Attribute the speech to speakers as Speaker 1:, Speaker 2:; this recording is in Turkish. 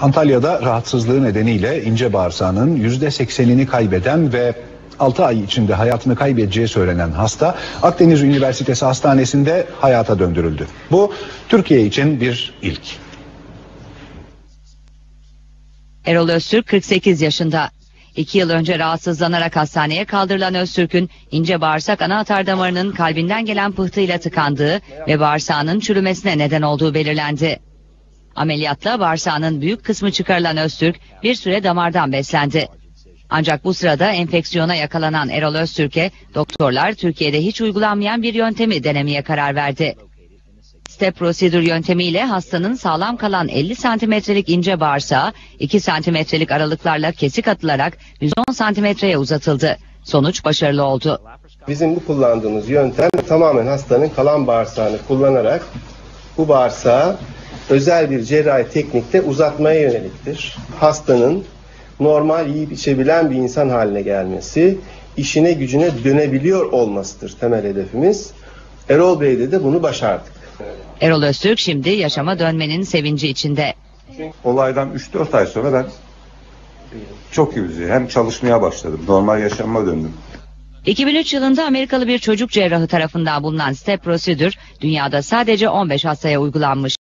Speaker 1: Antalya'da rahatsızlığı nedeniyle ince bağırsağının %80'ini kaybeden ve 6 ay içinde hayatını kaybedeceği söylenen hasta Akdeniz Üniversitesi Hastanesi'nde hayata döndürüldü. Bu Türkiye için bir ilk.
Speaker 2: Erol Öztürk 48 yaşında. İki yıl önce rahatsızlanarak hastaneye kaldırılan Öztürk'ün ince bağırsak ana atar damarının kalbinden gelen pıhtıyla tıkandığı ve bağırsağının çürümesine neden olduğu belirlendi. Ameliyatla bağırsağının büyük kısmı çıkarılan Öztürk bir süre damardan beslendi. Ancak bu sırada enfeksiyona yakalanan Erol Öztürk'e doktorlar Türkiye'de hiç uygulanmayan bir yöntemi denemeye karar verdi. Step prosedür yöntemiyle hastanın sağlam kalan 50 santimetrelik ince bağırsağı 2 santimetrelik aralıklarla kesik atılarak 110 santimetreye uzatıldı. Sonuç başarılı oldu.
Speaker 3: Bizim bu kullandığımız yöntem tamamen hastanın kalan bağırsağını kullanarak bu bağırsağı özel bir cerrahi teknikte uzatmaya yöneliktir. Hastanın normal yiyip içebilen bir insan haline gelmesi, işine gücüne dönebiliyor olmasıdır temel hedefimiz. Erol Bey'de de bunu başardık.
Speaker 2: Erol Öztürk şimdi yaşama dönmenin sevinci içinde.
Speaker 4: Olaydan 3-4 ay sonra ben çok iyi bir hem çalışmaya başladım. Normal yaşamıma döndüm.
Speaker 2: 2003 yılında Amerikalı bir çocuk cerrahı tarafından bulunan step prosedür dünyada sadece 15 hastaya uygulanmış.